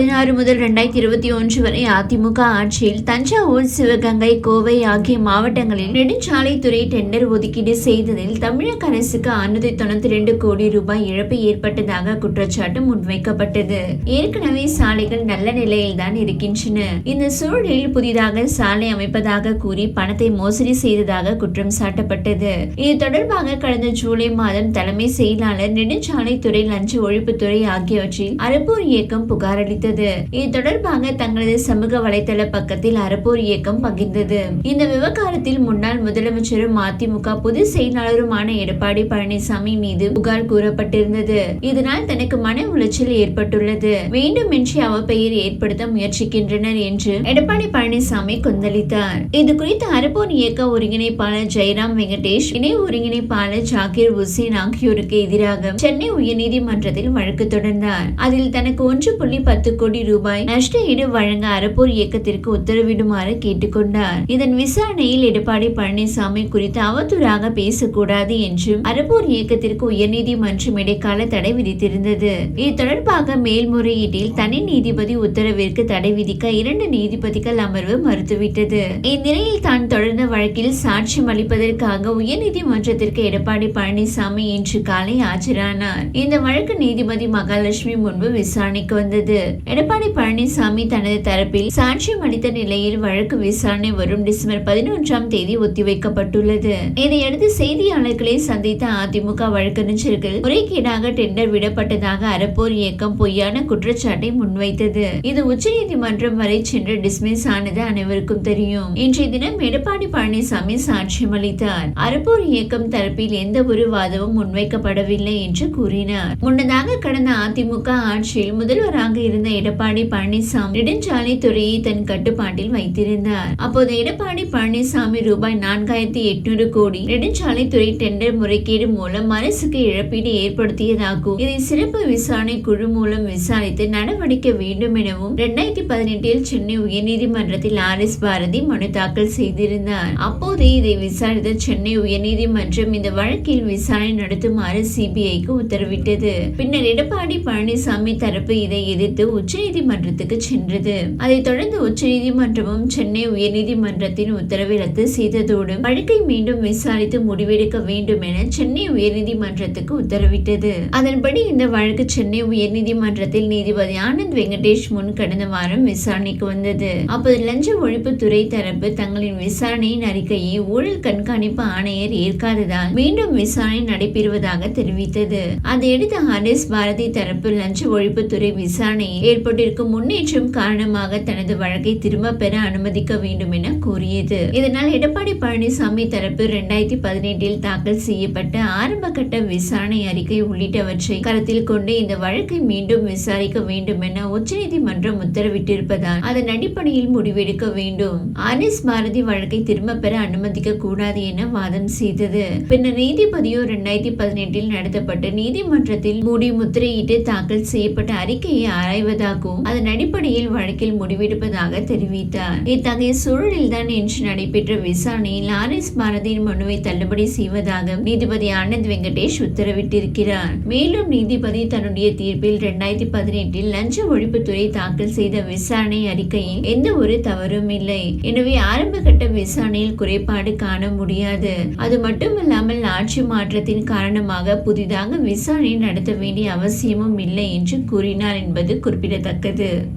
பதினாறு முதல் இரண்டாயிரத்தி இருபத்தி ஒன்று வரை அதிமுக ஆட்சியில் தஞ்சாவூர் சிவகங்கை கோவை ஆகிய மாவட்டங்களில் நெடுஞ்சாலைத்துறை டெண்டர் ஒதுக்கீடு செய்ததில் தமிழக அரசுக்கு அறுநூத்தி தொண்ணூத்தி ரெண்டு கோடி ரூபாய் இழப்பு ஏற்பட்டதாக குற்றச்சாட்டு முன்வைக்கப்பட்டது. ஏற்கனவே சாலைகள் நல்ல நிலையில்தான் இருக்கின்றன. இந்த சூழலில் புதிதாக சாலை அமைப்பதாக கூறி பணத்தை மோசடி செய்ததாக குற்றம் சாட்டப்பட்டது. இது தொடர்பாக கடந்த ஜூலை மாதம் தலைமை செயலாளர் நெடுஞ்சாலைத்துறை லஞ்ச ஒழிப்புத்துறை ஆகியவற்றில் அரப்பூர் இயக்கம் புகாரளித்தது இது தொடர்பாக தங்களது சமூக வலைதள பக்கத்தில் அறப்போர் இயக்கம் பகிர்ந்தது. இந்த விவகாரத்தில் முன்னாள் முதலமைச்சரும் அதிமுக பொதுச் செயலாளருமான எடப்பாடி பழனிசாமி மீது புகார் கூறப்பட்டிருந்தது. இதனால் தனக்கு மன உளைச்சல் ஏற்பட்டுள்ளது. வேண்டுமென்றே அவப்பெயர் ஏற்படுத்த முயற்சிக்கின்றனர் என்று எடப்பாடி பழனிசாமி கொந்தளித்தார். இது குறித்து அறப்போர் இயக்க ஒருங்கிணைப்பாளர் ஜெயராம் வெங்கடேஷ் இணை ஒருங்கிணைப்பாளர் ஜாகிர் உசேன் ஆகியோருக்கு எதிராக சென்னை உயர்நீதிமன்றத்தில் வழக்கு தொடர்ந்தார். அதில் தனக்கு ஒன்று புள்ளி பத்து கோடி ரூபாய் நஷ்ட ஈடு வழங்க அறப்போர் இயக்கத்திற்கு உத்தரவிடுமாறு கேட்டுக்கொண்டார். இதன் விசாரணையில் எடப்பாடி பழனிசாமி குறித்து அவதூறாக பேசக்கூடாது என்றும் அறப்போர் இயக்கத்திற்கு உயர்நீதிமன்றம் இடைக்கால தடை விதித்திருந்தது. இது தொடர்பாக மேல்முறையீட்டில் தனி நீதிபதி உத்தரவிற்கு தடை விதிக்க இரண்டு நீதிபதிகள் அமர்வு மறுத்துவிட்டது. இந்நிலையில் தான் தொடர்ந்த வழக்கில் சாட்சியம் அளிப்பதற்காக உயர்நீதிமன்றத்திற்கு எடப்பாடி பழனிசாமி இன்று காலை ஆஜரானார். இந்த வழக்கு நீதிபதி மகாலட்சுமி முன்பு விசாரணைக்கு வந்தது. எடப்பாடி பழனிசாமி தனது தரப்பில் சாட்சியம் அளித்த நிலையில் வழக்கு விசாரணை வரும் டிசம்பர் பதினொன்றாம் தேதி ஒத்திவைக்கப்பட்டுள்ளது. இதையடுத்து செய்தியாளர்களை சந்தித்த அதிமுக வழக்கறிஞர்கள் முறைகேடாக டெண்டர் விடப்பட்டதாக அறப்போர் இயக்கம் பொய்யான குற்றச்சாட்டை முன்வைத்தது. இது உச்சநீதிமன்றம் வரை சென்று டிஸ்மிஸ் ஆனது அனைவருக்கும் தெரியும். இன்றைய தினம் எடப்பாடி பழனிசாமி சாட்சியம் அளித்தார். அறப்போர் இயக்கம் தரப்பில் எந்த ஒரு வாதமும் முன்வைக்கப்படவில்லை என்று கூறினார். முன்னதாக கடந்த அதிமுக ஆட்சியில் முதல்வராக இருந்த எடப்பாடி பழனிசாமி நெடுஞ்சாலை துறையை தன் கட்டுப்பாட்டில் வைத்திருந்தார். அப்போது எடப்பாடி பழனிசாமி ரூபாய் நான்காயிரத்தி எட்நூறு கோடி நெடுஞ்சாலை துறை டெண்டர் முறைகேடு மூலம் அரசுக்கு இழப்பீடு ஏற்படுத்தியதாகும். இதை சிறப்பு விசாரணை குழு மூலம் விசாரித்து நடவடிக்கை வேண்டும் எனவும் இரண்டாயிரத்தி பதினெட்டில் சென்னை உயர்நீதிமன்றத்தில் ஆர் எஸ் பாரதி மனு தாக்கல் செய்திருந்தார். அப்போது இதை விசாரித்த சென்னை உயர்நீதிமன்றம் இந்த வழக்கில் விசாரணை நடத்துமாறு சிபிஐக்கு உத்தரவிட்டது. பின்னர் எடப்பாடி பழனிசாமி தரப்பு இதை எதிர்த்து உச்சநீதிமன்றத்துக்கு சென்றது. அதைத் தொடர்ந்து உச்சநீதிமன்றமும் சென்னை உயர்நீதிமன்றத்தின் உத்தரவை ரத்து செய்ததோடு வழக்கை மீண்டும் விசாரித்து முடிவெடுக்க வேண்டும் என சென்னை உயர்நீதிமன்றத்துக்கு உத்தரவிட்டது. அதன்படி இந்த வழக்கு சென்னை உயர்நீதிமன்றத்தில் நீதிபதி ஆனந்த் வெங்கடேஷ் முன் கடந்த வாரம் விசாரணைக்கு வந்தது. அப்போது லஞ்ச ஒழிப்புத்துறை தரப்பு தங்களின் விசாரணையின் அறிக்கையை ஊழல் கண்காணிப்பு ஆணையர் ஏற்காததால் மீண்டும் விசாரணை நடைபெறுவதாக தெரிவித்தது. அதையடுத்து ஹரிஸ் பாரதி தரப்பு லஞ்ச ஒழிப்புத்துறை விசாரணையை ஏற்பட்டிருக்கும் முன்னேற்றம் காரணமாக தனது வழக்கை திரும்ப பெற அனுமதிக்க வேண்டும் என கூறியது. இதனால் எடப்பாடி பழனிசாமி தரப்பு இரண்டாயிரத்தி பதினெட்டில் தாக்கல் செய்யப்பட்ட ஆரம்ப கட்ட விசாரணை அறிக்கை உள்ளிட்டவற்றை கருத்தில் கொண்டு இந்த வழக்கை மீண்டும் விசாரிக்க வேண்டும் என உச்சநீதிமன்றம் உத்தரவிட்டிருப்பதால் அதன் அடிப்படையில் முடிவெடுக்க வேண்டும். ஆர்எஸ் பாரதி வழக்கை திரும்ப பெற அனுமதிக்க கூடாது என வாதம் செய்தது. பின்னர் நீதிபதியோ இரண்டாயிரத்தி பதினெட்டில் நடத்தப்பட்ட நீதிமன்றத்தில் மூடி முத்திரையிட்டு தாக்கல் செய்யப்பட்ட அறிக்கையை ஆராய்வது இருப்பதாகவும் அதன் அடிப்படையில் வழக்கில் முடிவெடுப்பதாக தெரிவித்தார். இத்தகைய சூழலில்தான் இன்று நடைபெற்ற விசாரணையில் ஆர் எஸ் பாரதியின் மனுவை தள்ளுபடி செய்வதாக நீதிபதி ஆனந்த் வெங்கடேஷ் உத்தரவிட்டிருக்கிறார். மேலும் நீதிபதி தன்னுடைய தீர்ப்பில் இரண்டாயிரத்தி பதினெட்டில் லஞ்ச ஒழிப்புத்துறை தாக்கல் செய்த விசாரணை அறிக்கையில் எந்த ஒரு தவறும் இல்லை. எனவே ஆரம்ப கட்ட விசாரணையில் குறைபாடு காண முடியாது. அது மட்டுமல்லாமல் ஆட்சி மாற்றத்தின் காரணமாக புதிதாக விசாரணை நடத்த வேண்டிய அவசியமும் இல்லை என்று கூறினார் என்பது れだけで